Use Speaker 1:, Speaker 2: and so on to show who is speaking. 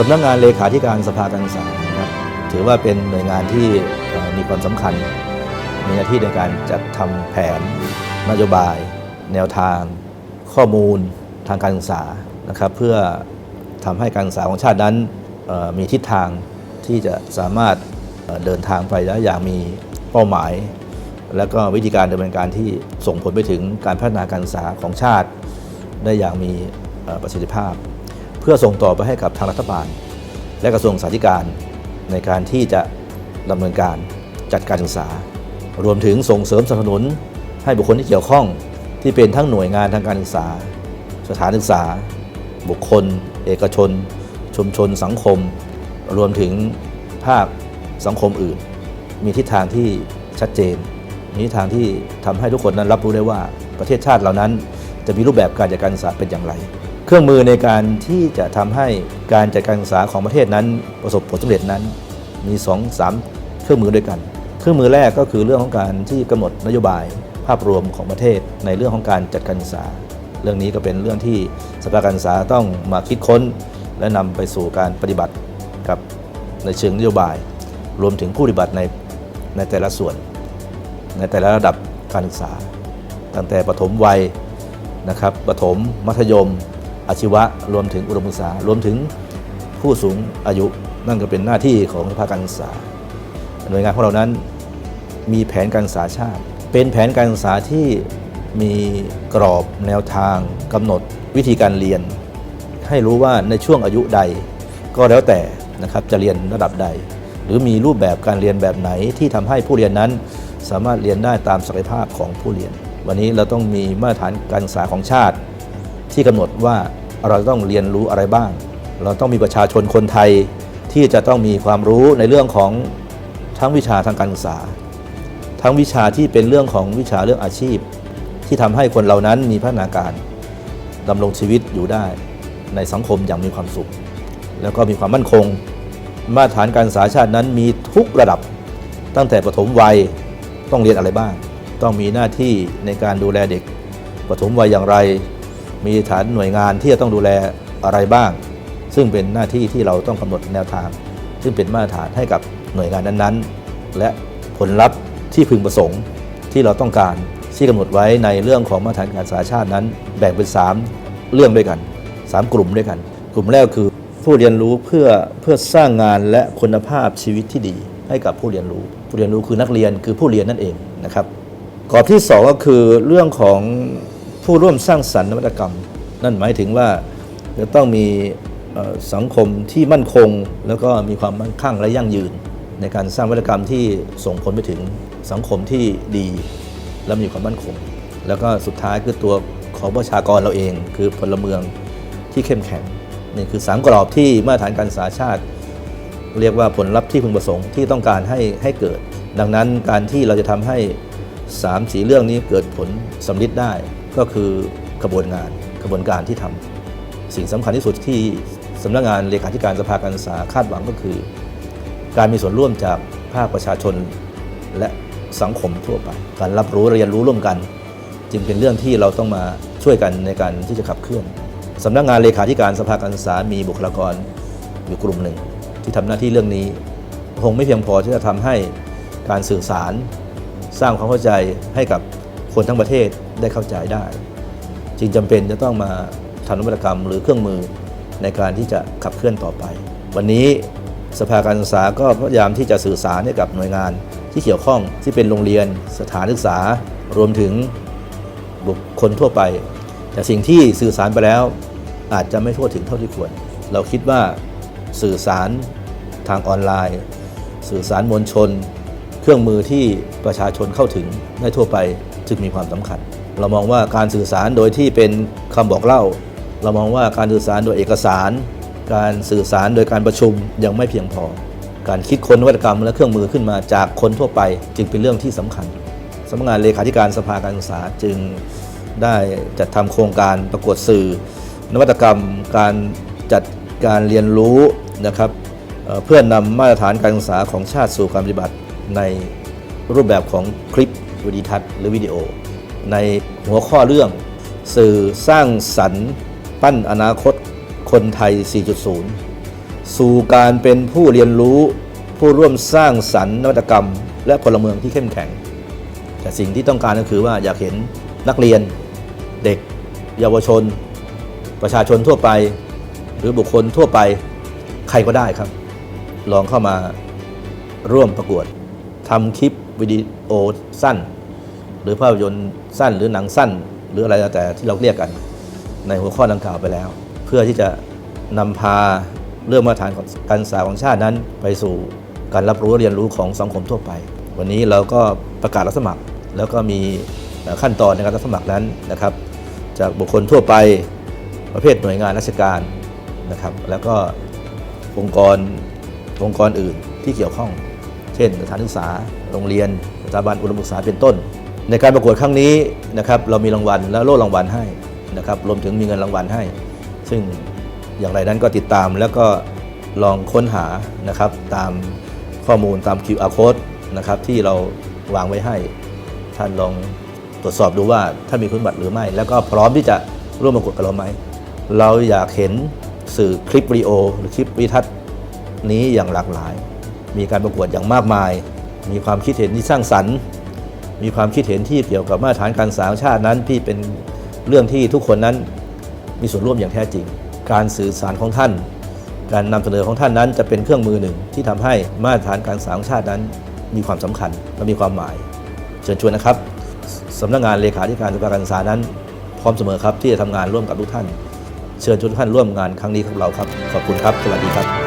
Speaker 1: สำนักงานเลขาธิการสภาการศึกษานะครับถือว่าเป็นหน่วยงานที่มีความสำคัญ มีหน้าที่ในการจัดทำแผน นโยบาย แนวทาง ข้อมูลทางการศึกษานะครับเพื่อทำให้การศึกษาของชาตินั้นมีทิศทางที่จะสามารถเดินทางไปได้อย่างมีเป้าหมาย และก็วิธีการดำเนินการที่ส่งผลไปถึงการพัฒนาการศึกษาของชาติ ได้อย่างมีประสิทธิภาพ พื่อส่งต่อไปให้กับทางรัฐบาล และกระทรวงสาธารณการในการที่จะดำเนินการจัดการศึกษา รวมถึงส่งเสริมสนับสนุน ให้บุคคลที่เกี่ยวข้องที่เป็นทั้งหน่วยงานทางการศึกษา สถานศึกษา บุคคล เอกชน ชุมชน สังคม รวมถึงภาคสังคมอื่น มีทิศทางที่ชัดเจน มีทิศทางที่ทำให้ทุกคนนั้นรับรู้ได้ว่าประเทศชาติเหล่านั้น จะมีรูปแบบการจัดการศึกษาเป็นอย่างไร เครื่องมือในการที่จะทำให้การจัดการศึกษาของประเทศนั้นประสบผลสำเร็จนั้น มี2อสามเครื่องมือด้วยกัน เครื่องมือแรกก็คือเรื่องของการที่กำหนดนโยบายภาพรวมของประเทศในเรื่องของการจัดการศึกษา เรื่องนี้ก็เป็นเรื่องที่สภาการศึกษาต้องมาคิดค้น และนำไปสู่การปฏิบัติกับในเชิงนโยบาย รวมถึงผู้ปฏิบัติในในแต่ละส่วน ในแต่ละระดับการศึกษา ตั้งแต่ปฐมวัยนะครับปฐมมัธยม อาชีวะรวมถึงอุดมศึกษารวมถึงผู้สูงอายุนั่นก็เป็นหน้าที่ของภาคการศึกษา หน่วยงานของเรานั้นมีแผนการศึกษาชาติ เป็นแผนการศึกษาที่มีกรอบแนวทางกำหนดวิธีการเรียน ให้รู้ว่าในช่วงอายุใดก็แล้วแต่นะครับจะเรียนระดับใด หรือมีรูปแบบการเรียนแบบไหนที่ทำให้ผู้เรียนนั้น สามารถเรียนได้ตามศักยภาพของผู้เรียน วันนี้เราต้องมีมาตรฐานการศึกษาของชาติ ที่กำหนดว่าเราต้องเรียนรู้อะไรบ้าง เราต้องมีประชาชนคนไทยที่จะต้องมีความรู้ในเรื่องของทั้งวิชาทางการศึกษา ทั้งวิชาที่เป็นเรื่องของวิชาเรื่องอาชีพ ที่ทำให้คนเหล่านั้นมีพัฒนาการดำรงชีวิตอยู่ได้ในสังคมอย่างมีความสุข แล้วก็มีความมั่นคง มาตรฐานการศึกษาชาตินั้นมีทุกระดับ ตั้งแต่ปฐมวัยต้องเรียนอะไรบ้าง ต้องมีหน้าที่ในการดูแลเด็กปฐมวัยอย่างไร มีฐานหน่วยงานที่จะต้องดูแลอะไรบ้าง ซึ่งเป็นหน้าที่ที่เราต้องกำหนดแนวทาง ซึ่งเป็นมาตรฐานให้กับหน่วยงานนั้นๆ และผลลัพธ์ที่พึงประสงค์ที่เราต้องการที่กำหนดไว้ในเรื่องของมาตรฐานการศึกษาชาตินั้น แบ่งเป็น 3 เรื่องด้วยกัน 3 กลุ่มด้วยกัน กลุ่มแรกคือผู้เรียนรู้เพื่อเพื่อสร้างงานและคุณภาพชีวิตที่ดี ให้กับผู้เรียนรู้ ผู้เรียนรู้คือนักเรียนคือผู้เรียนนั่นเองนะครับกรอบที่ 2 ก็คือเรื่องของ ผู้ร่วมสร้างสรรค์นวัตกรรม นั่นหมายถึงว่าจะต้องมีสังคมที่มั่นคง แล้วก็มีความมั่งคั่งและยั่งยืน ในการสร้างนวัตกรรมที่ส่งผลไปถึงสังคมที่ดีและมีความมั่นคง แล้วก็สุดท้ายคือตัวของประชากรเราเอง คือพลเมืองที่เข้มแข็งนี่คือสามกรอบที่มาตรฐานการศึกษาชาติ เรียกว่าผลลัพธ์ที่พึงประสงค์ที่ต้องการให้ให้เกิด ดังนั้นการที่เราจะทำให้3ามสีเรื่องนี้เกิดผลสำลิดได้ ก็คือกระบวนงานกระบวนการที่ทำสิ่งสำคัญที่สุดที่สำนักงานเลขาธิการสภาการศึกษาคาดหวังก็คือ การมีส่วนร่วมจากภาคประชาชนและสังคมทั่วไป การรับรู้เรียนรู้ร่วมกัน จึงเป็นเรื่องที่เราต้องมาช่วยกันในการที่จะขับเคลื่อนสำนักงานเลขาธิการสภาการศึกษามีบุคลากรอยู่กลุ่มหนึ่ง ที่ทำหน้าที่เรื่องนี้คงไม่เพียงพอที่จะทำให้การสื่อสาร สร้างความเข้าใจให้กับคนทั้งประเทศ ได้เข้าใจได้ จึงจำเป็นจะต้องมาทำนวัตกรรมหรือเครื่องมือในการที่จะขับเคลื่อนต่อไป วันนี้สภาการศึกษาก็พยายามที่จะสื่อสารให้กับหน่วยงานที่เกี่ยวข้องที่เป็นโรงเรียนสถานศึกษารวมถึงบุคคลทั่วไป แต่สิ่งที่สื่อสารไปแล้วอาจจะไม่ทั่วถึงเท่าที่ควร เราคิดว่าสื่อสารทางออนไลน์ สื่อสารมวลชน เครื่องมือที่ประชาชนเข้าถึงได้ทั่วไปจึงมีความสำคัญ เรามองว่าการสื่อสารโดยที่เป็นคำบอกเล่า เรามองว่าการสื่อสารโดยเอกสาร การสื่อสารโดยการประชุมยังไม่เพียงพอ การคิดค้นนวัตกรรมและเครื่องมือขึ้นมาจากคนทั่วไป จึงเป็นเรื่องที่สำคัญสำนักงานเลขาธิการสภาการศึกษาจึงได้จัดทำโครงการประกวดสื่อ นวัตกรรม การจัดการเรียนรู้นะครับเพื่อนำมาตรฐานการศึกษาของชาติสู่การปฏิบัติในรูปแบบของคลิปวิดีทัศน์หรือวิดีโอ ในหัวข้อเรื่อง สื่อสร้างสรรค์ปั้นอนาคตคนไทย 4.0 สู่การเป็นผู้เรียนรู้ผู้ร่วมสร้างสรรค์นวัตกรรม และพลเมืองที่เข้มแข็ง แต่สิ่งที่ต้องการก็คือว่าอยากเห็นนักเรียน เด็ก เยาวชน ประชาชนทั่วไป หรือบุคคลทั่วไปใครก็ได้ครับ ลองเข้ามาร่วมประกวดทำคลิปวิดีโอสั้น หรือภาพยนตร์สั้นหรือหนังสั้น หรืออะไรแล้วแต่ที่เราเรียกกันในหัวข้อดังกล่าวไปแล้ว เพื่อที่จะนำพาเรื่องมาตรฐานของการศึกษาของชาตินั้น ไปสู่การรับรู้เรียนรู้ของสังคมทั่วไป วันนี้เราก็ประกาศรับสมัคร แล้วก็มีขั้นตอนในการรับสมัครนั้นนะครับ จากบุคคลทั่วไปประเภทหน่วยงานราชการนะครับ แล้วก็องค์กรองค์กรอื่นที่เกี่ยวข้อง เช่นสถานศึกษาโรงเรียนสถาบันอุดมศึกษาเป็นต้น ในการประกวดครั้งนี้นะครับเรามีรางวัลและโล่รางวัลให้นะครับรวมถึงมีเงินรางวัลให้ ซึ่งอย่างไรนั้นก็ติดตามแล้วก็ลองค้นหานะครับตามข้อมูลตาม QR code นะครับที่เราวางไว้ให้ ท่านลองตรวจสอบดูว่าท่านมีคุณบัติหรือไม่ แล้วก็พร้อมที่จะร่วมประกวดกับเราไหมเราอยากเห็นสื่อคลิปวิดีโอหรือคลิปวิทัศน์นี้อย่างหลากหลาย มีการประกวดอย่างมากมาย มีความคิดเห็นที่สร้างสรรค์ มีความคิดเห็นที่เกี่ยวกับมาตรฐานการศึกษาชาตินั้นที่เป็นเรื่องที่ทุกคนนั้นมีส่วนร่วมอย่างแท้จริง การสื่อสารของท่าน การนำเสนอของท่านนั้นจะเป็นเครื่องมือหนึ่งที่ทำให้มาตรฐานการศึกษาชาตินั้น มีความสำคัญและมีความหมาย เชิญชวนนะครับสำนักงานเลขาธิการสุขการศึกษานั้น พร้อมเสมอครับที่จะทำงานร่วมกับทุกท่าน เชิญชวนทุกท่านร่วมงานครั้งนี้กับเราครับ ขอบคุณครับ สวัสดีครับ